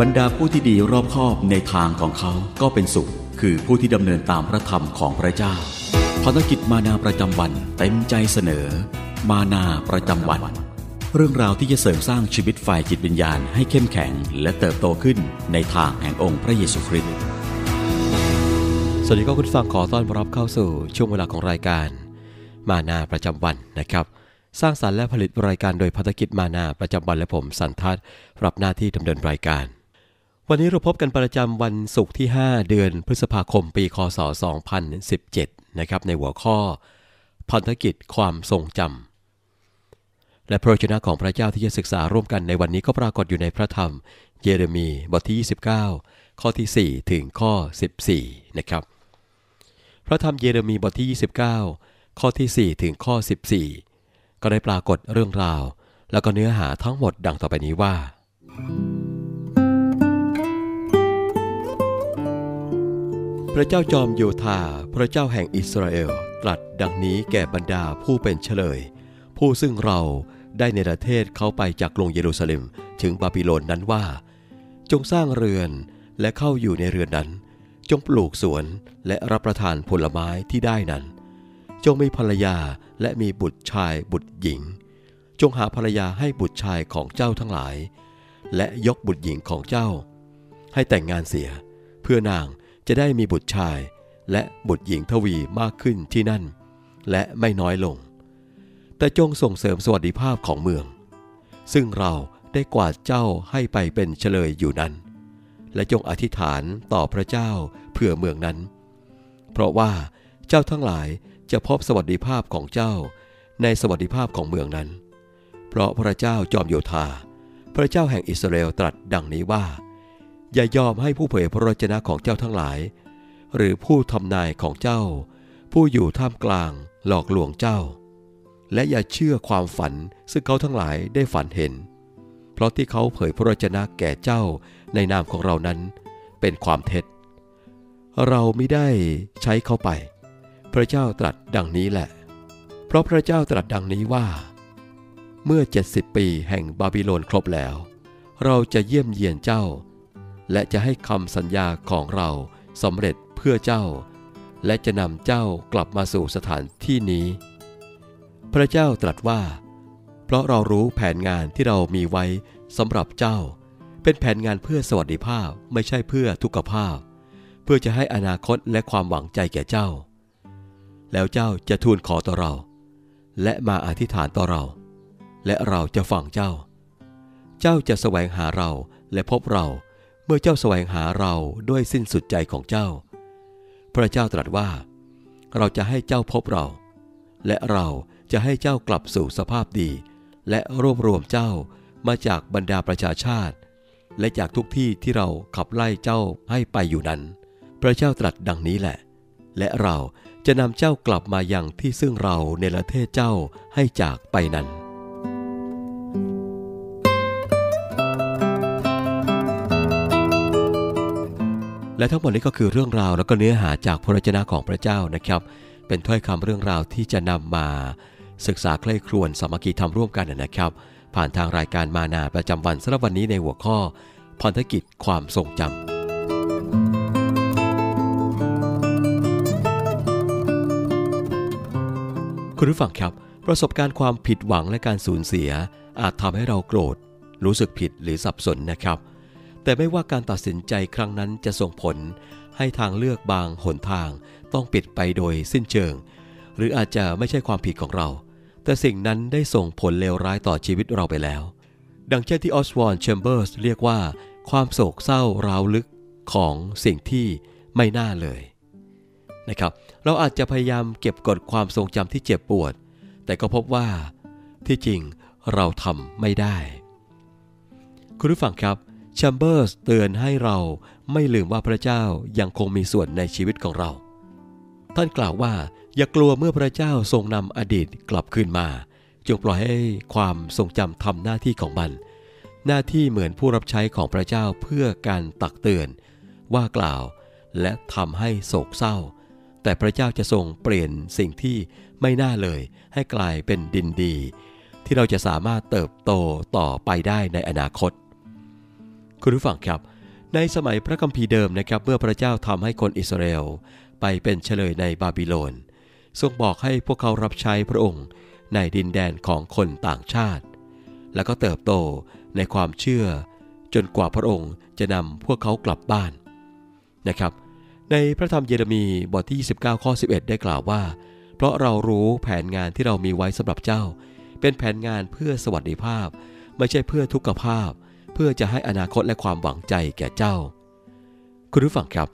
บรรดาผู้ที่ดีรอบคอบในทางของเขาก็เป็นสุข คือผู้ที่ดำเนินตามพระธรรมของพระเจ้าภารกิจมานาประจำวันเต็มใจเสนอ มานาประจำวัน เรื่องราวที่จะเสริมสร้างชีวิตฝ่ายจิตวิญญาณให้เข้มแข็ง และเติบโตขึ้นในทางแห่งองค์พระเยซูคริสต์สวัสดีครับคุณฟังขอต้อนรับเข้าสู่ช่วงเวลาของรายการ มานาประจำวันนะครับ สร้างสารรค์และผลิตรายการโดยภารกิจมานาประจำวันและผมสันทัศน์รับหน้าที่ดำเนินรายการ วันนี้เราพบกันประจำวันศุกร์ที่ 5 เดือนพฤษภาคมปีคศ 2017 นะครับ ในหัวข้อพันธกิจความทรงจำและพระวจนะของพระเจ้าที่จะศึกษาร่วมกันในวันนี้ก็ปรากฏอยู่ในพระธรรม เยเรมีบทที่ 29 ข้อที่ 4 ถึงข้อ 14 นะครับ พระธรรมเยเรมีบทที่ 29 ข้อที่ 4 ถึงข้อ 14 ก็ได้ปรากฏเรื่องราว แล้วก็เนื้อหาทั้งหมดดังต่อไปนี้ว่า พระเจ้าจอมโยธา พระเจ้าแห่งอิสราเอล ตรัสดังนี้แก่บรรดาผู้เป็นเฉลย ผู้ซึ่งเราได้ในประเทศเขาไปจากกรุงเยรูซาเล็มถึงบาบิโลนนั้นว่า จงสร้างเรือนและเข้าอยู่ในเรือนนั้น จงปลูกสวนและรับประทานผลไม้ที่ได้นั้น จงมีภรรยาและมีบุตรชายบุตรหญิง จงหาภรรยาให้บุตรชายของเจ้าทั้งหลาย และยกบุตรหญิงของเจ้า ให้แต่งงานเสีย เพื่อนาง จะได้มีบุตรชาย และบุตรหญิงทวีมากขึ้นที่นั่น และไม่น้อยลง แต่จงส่งเสริมสวัสดิภาพของเมือง ซึ่งเราได้กวาดเจ้าให้ไปเป็นเฉลยอยู่นั้น และจงอธิษฐานต่อพระเจ้าเพื่อเมืองนั้น เพราะว่าเจ้าทั้งหลายจะพบสวัสดิภาพของเจ้าในสวัสดิภาพของเมืองนั้น เพราะพระเจ้าจอมโยธา พระเจ้าแห่งอิสราเอลตรัสดังนี้ว่า อย่ายอมให้ผู้เผยพระวจนะของเจ้าทั้งหลาย หรือผู้ทำนายของเจ้า ผู้อยู่ท่ามกลางหลอกลวงเจ้า และอย่าเชื่อความฝันซึ่งเขาทั้งหลายได้ฝันเห็น เพราะที่เขาเผยพระวจนะแก่เจ้าในนามของเรานั้น เป็นความเท็จ เราไม่ได้ใช้เขาไป พระเจ้าตรัสดังนี้แหละ เพราะพระเจ้าตรัสดังนี้ว่า เมื่อ 70 ปีแห่งบาบิโลนครบแล้ว เราจะเยี่ยมเยียนเจ้า และจะให้คำสัญญาของเราสำเร็จเพื่อเจ้า และจะนำเจ้ากลับมาสู่สถานที่นี้ พระเจ้าตรัสว่า เพราะเรารู้แผนงานที่เรามีไว้สำหรับเจ้า เป็นแผนงานเพื่อสวัสดิภาพไม่ใช่เพื่อทุกขภาพ เพื่อจะให้อนาคตและความหวังใจแก่เจ้า แล้วเจ้าจะทูลขอต่อเรา และมาอธิษฐานต่อเรา และเราจะฟังเจ้า เจ้าจะแสวงหาเราและพบเรา เมื่อเจ้าแสวงหาเราด้วยสิ้นสุดใจของเจ้า พระเจ้าตรัสว่า เราจะให้เจ้าพบเรา และเราจะให้เจ้ากลับสู่สภาพดี และรวบรวมเจ้ามาจากบรรดาประชาชาติ และจากทุกที่ที่เราขับไล่เจ้าให้ไปอยู่นั้น พระเจ้าตรัสดังนี้แหละ และเราจะนำเจ้ากลับมาอยังที่ซึ่งเราในประเทศเจ้าให้จากไปนั้น และทั้งหมดนี้ก็คือเรื่องราวแล้วก็เนื้อหาจากพระวจนะของพระเจ้านะครับ เป็นถ้อยคำเรื่องราวที่จะนำมา ศึกษาใคร่ครวญสามัคคีทำร่วมกันนะครับ ผ่านทางรายการมานาประจำวันสำหรับวันนี้ในหัวข้อพันธกิจความทรงจำคุณผู้ฟังครับ ประสบการณ์ความผิดหวังและการสูญเสีย อาจทำให้เราโกรธ รู้สึกผิดหรือสับสนนะครับ แต่ไม่ว่าการตัดสินใจครั้งนั้นจะส่งผล ให้ทางเลือกบางหนทางต้องปิดไปโดยสิ้นเชิง หรืออาจจะไม่ใช่ความผิดของเรา แต่สิ่งนั้นได้ส่งผลเลวร้ายต่อชีวิตเราไปแล้ว ดังเช่นที่ออสวอนแชมเบอร์สเรียกว่า ความโศกเศร้าราวลึกของสิ่งที่ไม่น่าเลยนะครับ เราอาจจะพยายามเก็บกดความทรงจำที่เจ็บปวด แต่ก็พบว่าที่จริงเราทำไม่ได้ คุณผู้ฟังครับ แชมเบอร์สเตือนให้เราไม่ลืมว่าพระเจ้ายังคงมีส่วนในชีวิตของเรา ท่านกล่าวว่าอย่ากลัวเมื่อพระเจ้าทรงนำอดีตกลับคืนมา จงปล่อยให้ความทรงจำทำหน้าที่ของมัน หน้าที่เหมือนผู้รับใช้ของพระเจ้าเพื่อการตักเตือน ว่ากล่าวและทำให้โศกเศร้า แต่พระเจ้าจะทรงเปลี่ยนสิ่งที่ไม่น่าเลยให้กลายเป็นดินดี ที่เราจะสามารถเติบโตต่อไปได้ในอนาคต คุณผู้ฟังครับ ในสมัยพระคัมภีร์เดิมนะครับ เมื่อพระเจ้าทำให้คนอิสราเอลไปเป็นเฉลยในบาบิโลน ทรงบอกให้พวกเขารับใช้พระองค์ในดินแดนของคนต่างชาติ แล้วก็เติบโตในความเชื่อ จนกว่าพระองค์จะนำพวกเขากลับบ้านนะครับ ในพระธรรมเยเรมีบทที่ 29 ข้อ 11 ได้กล่าวว่า เพราะเรารู้แผนงานที่เรามีไว้สำหรับเจ้า เป็นแผนงานเพื่อสวัสดิภาพ ไม่ใช่เพื่อทุกขภาพ เพื่อจะให้อนาคตและความหวังใจแก่เจ้า คุณผู้ฟังครับ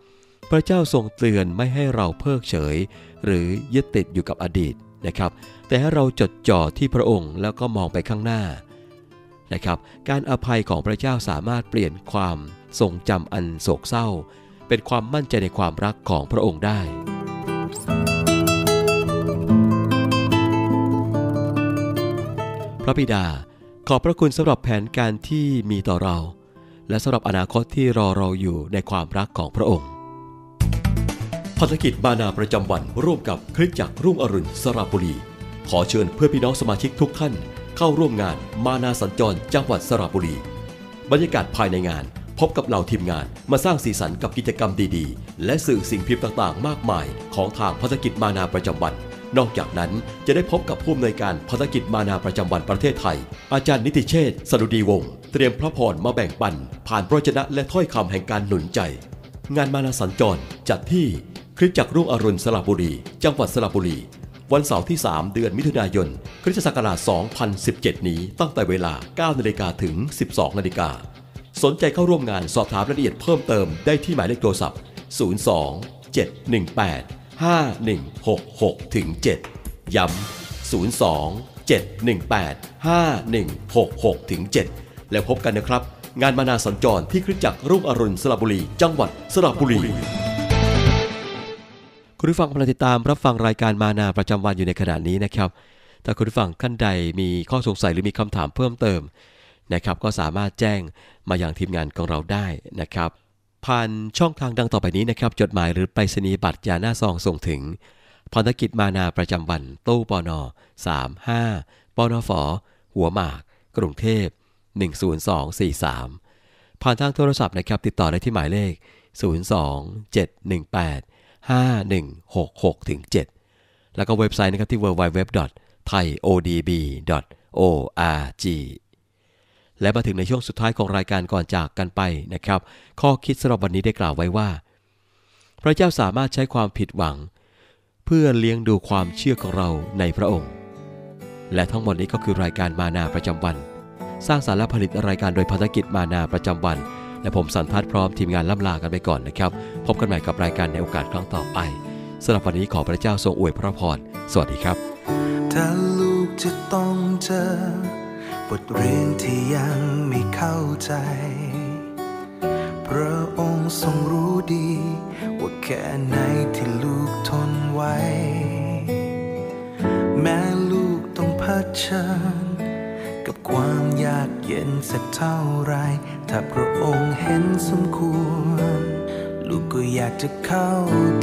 พระเจ้าทรงเตือนไม่ให้เราเพิกเฉย หรือยึดติดอยู่กับอดีตนะครับ แต่ให้เราจดจ่อที่พระองค์แล้วก็มองไปข้างหน้านะครับ การอภัยของพระเจ้าสามารถเปลี่ยนความทรงจำอันโศกเศร้า เป็นความมั่นใจในความรักของพระองค์ได้พระบิดา ขอบพระคุณสำหรับแผนการที่มีต่อเรา และสำหรับอนาคตที่รอเราอยู่ในความรักของพระองค์พันธกิจบานาประจำวันร่วมกับคริสตจักรรุ่งอรุณสระบุรี ขอเชิญเพื่อพี่น้องสมาชิกทุกท่าน เข้าร่วมงานมานาสัญจรจังหวัดสระบุรี บรรยากาศภายในงาน พบกับเหล่าทีมงานมาสร้างสีสันกับกิจกรรมดีๆ และสื่อสิ่งพิมพ์ต่างๆ มากมายของทางพันธกิจมานาประจำวัน นอกจากนั้นจะได้พบกับผู้อำนวยการพันธกิจมานาประจำวันประเทศไทย อาจารย์นิติเชษฐ์สรุดีวงศ์เตรียมพระพรมาแบ่งปัน ผ่านพระวจนะและถ้อยคำแห่งการหนุนใจ งานมานาสัญจรจัดที่คริสตจักรรุ่งอรุณสระบุรี จังหวัดสระบุรี วันเสาร์ที่ 3 เดือนมิถุนายน คริสตศักราช 2017 นี้ตั้งแต่เวลา 9 นาฬิกาถึง 12 นาฬิกา สนใจเข้าร่วมงานสอบถามรายละเอียดเพิ่มเติมได้ที่หมายเลขโทรศัพท์ 02 718 5166ถึง7ย้ำ02 718 5166ถึง7แล้วพบกันนะครับ งานมานาสัญจรที่คริสตจักรรุ่งอรุณสระบุรี จังหวัดสระบุรี คุณผู้ฟังกำลังติดตามรับฟังรายการมานาประจำวันอยู่ในขณะนี้นะครับ ถ้าคุณผู้ฟังขั้นใดมีข้อสงสัยหรือมีคำถามเพิ่มเติมนะครับก็สามารถแจ้งมาอย่างทีมงานของเราได้นะครับ ผ่านช่องทางดังต่อไปนี้นะครับ จดหมายหรือไปรษณียบัตรยาหน้าซองส่งถึงพันธกิจมานาประจำวันตู้ปน35ปนฝหัวหมาก กรุงเทพ 10243 ผ่านทางโทรศัพท์นะครับ ติดต่อได้ที่หมายเลข 02718 5166ถึง7แล้วก็เว็บไซต์นะครับที่ www.thaiodb.org และมาถึงในช่วงสุดท้ายของรายการก่อนจากกันไปนะครับ ข้อคิดสำหรับวันนี้ได้กล่าวไว้ว่า พระเจ้าสามารถใช้ความผิดหวัง เพื่อเลี้ยงดูความเชื่อของเราในพระองค์ และทั้งหมดนี้ก็คือรายการมานาประจำวัน สร้างสารและผลิตรายการโดยพันธกิจมานาประจำวัน และผมสันทัดพร้อมทีมงานล่ำลากันไปก่อนนะครับ พบกันใหม่กับรายการในโอกาสครั้งต่อไปสำหรับวันนี้ขอพระเจ้าทรงอวยพระพร สวัสดีครับ ถ้าลูกจะต้องเจอ บทเรียนที่ยังไม่เข้าใจ พระองค์ทรงรู้ดี ว่าแค่ไหนที่ลูกทนไว้ แม้ลูกต้องเผชิญ กับความยากเย็นสักเท่าไร ถ้าพระองค์เห็นสมควร ลูกก็อยากจะเข้า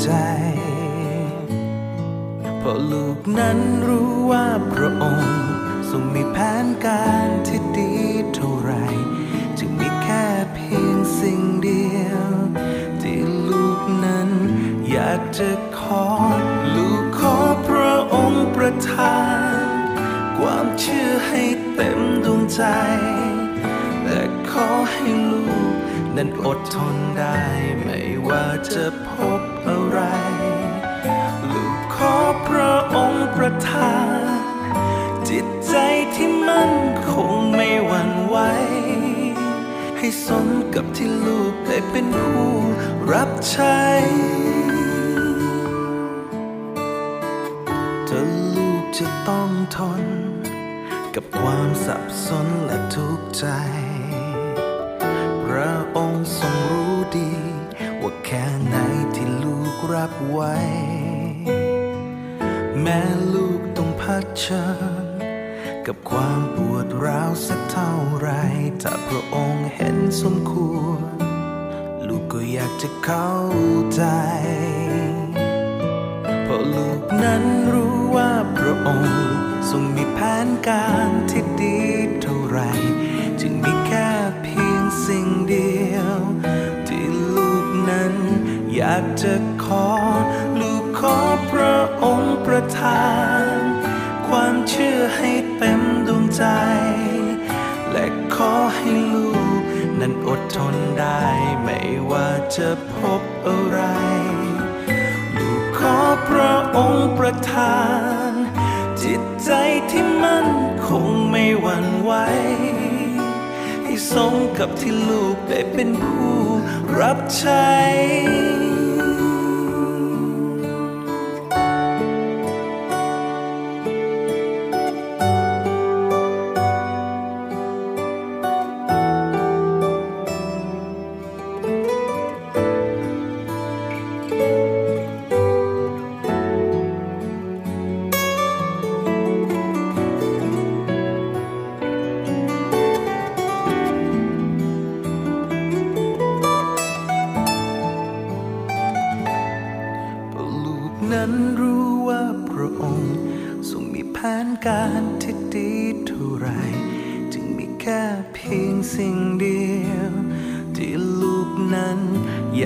ใจเพราะลูกนั้นรู้ว่าพระองค์ งมีแผนการที่ดีเท่าไรจึงมีแค่เพียงสิ่งเดียว ที่ลูกนั้น อยากจะขอ ลูกขอพระองค์ประทาน ความเชื่อให้เต็มดวงใจ และขอให้ลูกนั้นอดทนได้ไม่ว่าจะพบอะไร ลูกขอพระองค์ประทาน ใจที่มันคงไม่หวั่นไหว ให้สมกับที่ลูกได้เป็นผู้รับใช้ถ้าลูกจะต้องทน กับความสับสนและทุกข์ใจ พระองค์ทรงรู้ดี ว่าแค่ไหนที่ลูกรับไว้ แม้ลูกต้องเผชิญกับ ความปวดร้าวสักเท่าไรถ้าพระองค์เห็นสมควร ลูกก็อยากจะเข้าใจ เพราะลูกนั้นรู้ว่าพระองค์ทรงมีแผนการที่ดีเท่าไร จึงมีแค่เพียงสิ่งเดียว ที่ลูกนั้นอยากจะขอ ทนได้ ไม่ว่าจะพบอะไร ลูกขอพระองค์ประทาน จิตใจที่มั่นคงไม่หวั่นไหวให้สมกับที่ลูกได้เป็นผู้รับใช้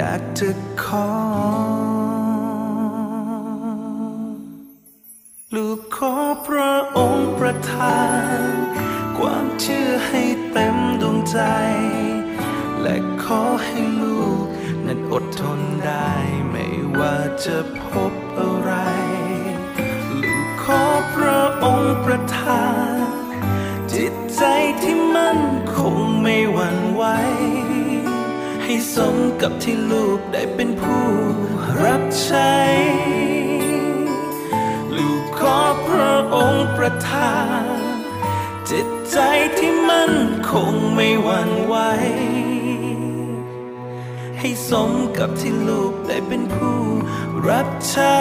อยากจะขอ ลูกขอพระองค์ประทาน ความเชื่อให้เต็มดวงใจ และขอให้ลูก นั้นอดทนได้ไม่ว่าจะพบ ให้สมกับที่ลูกได้เป็นผู้รับใช้ ลูกขอพระองค์ประทาน จิตใจที่มั่นคงไม่หวั่นไหว ให้สมกับที่ลูกได้เป็นผู้รับใช้